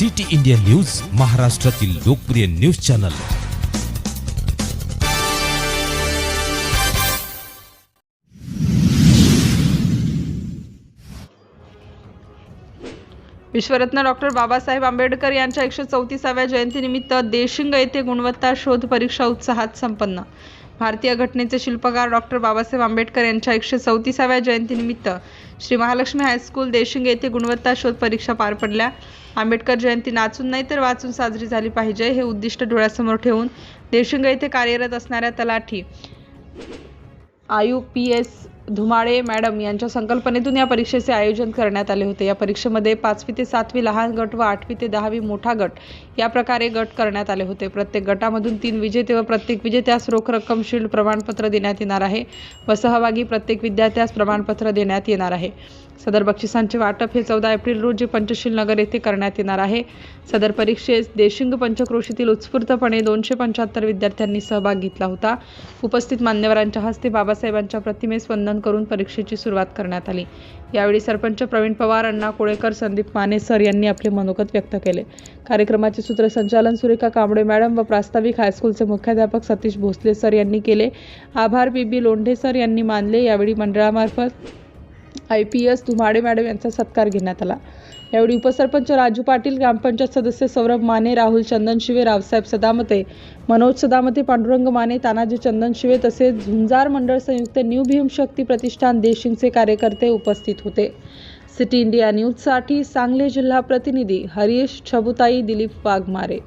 City India news महाराष्ट्रातील लोकप्रिय news channel. विश्वरत्न डॉक्टर बाबासाहेब आंबेडकर यांच्या एकशे चौतीसाव्या जयंतीनिमित्त देशिंग येथे गुणवत्ता शोध परीक्षा उत्साहात संपन्न. भारतीय घटनेचे शिल्पकार डॉक्टर बाबासाहेब आंबेडकर यांच्या एकशे चौतीसाव्या जयंतीनिमित्त श्री महालक्ष्मी हायस्कूल देशिंग येथे गुणवत्ता शोध परीक्षा पार पडल्या. आंबेडकर जयंती नाचून नाही तर वाचून साजरी झाली पाहिजे हे उद्दिष्ट डोळ्यासमोर ठेवून देशिंग येथे कार्यरत असणाऱ्या तलाठी आयु पी एस धुमाळे मॅडम यांच्या संकल्पनेतून या परीक्षेचे आयोजन करण्यात आले होते. या परीक्षेमध्ये पाचवी ते सातवी लहान गट व आठवी ते दहावी मोठा गट या प्रकारे गट करण्यात आले होते. प्रत्येक गटामधून तीन विजेते व प्रत्येक विजेत्यास रोख रक्कम शील्ड प्रमाणपत्र देण्यात येणार आहे व सहभागी प्रत्येक विद्यार्थ्यास प्रमाणपत्र देण्यात येणार आहे. सदर बक्षिसांचे वाटप हे चौदा एप्रिल रोजी पंचशील नगर येथे करण्यात येणार आहे. सदर परीक्षेस देशिंग पंचक्रोशीतील उत्स्फूर्तपणे दोनशे पंच्याहत्तर विद्यार्थ्यांनी सहभाग घेतला होता. उपस्थित मान्यवरांच्या हस्ते बाबासाहेबांच्या प्रतिमेस वंदन करून परीक्षेची सुरुवात करण्यात आली. यावेळी सरपंच प्रवीण पवार अण्णा कोळेकर संदीप माने सर यांनी आपले मनोगत व्यक्त केले. कार्यक्रमाचे सूत्रसंचालन सुरेखा कांबळे मॅडम व प्रास्ताविक हायस्कूलचे मुख्याध्यापक सतीश भोसले सर यांनी केले. आभार बी बी लोंढे सर यांनी मानले. यावेळी मंडळामार्फत I P S Dhumade madam यांचा सत्कार घेण्यात आला. यावेळी उपसरपंच राजू पाटील ग्रामपंचायत सदस्य सौरभ माने राहुल चंदनशिवे रावसाहेब सदामते मनोज सदामते पांडुरंग माने तानाजी चंदनशिवे तसेच झुंजार मंडळ संयुक्त न्यू भीमशक्ती प्रतिष्ठान देशिंगचे कार्यकर्ते उपस्थित होते. सिटी इंडिया न्यूजसाठी सांगली जिल्हा प्रतिनिधी हरीश छबुताई दिलीप वाघमारे.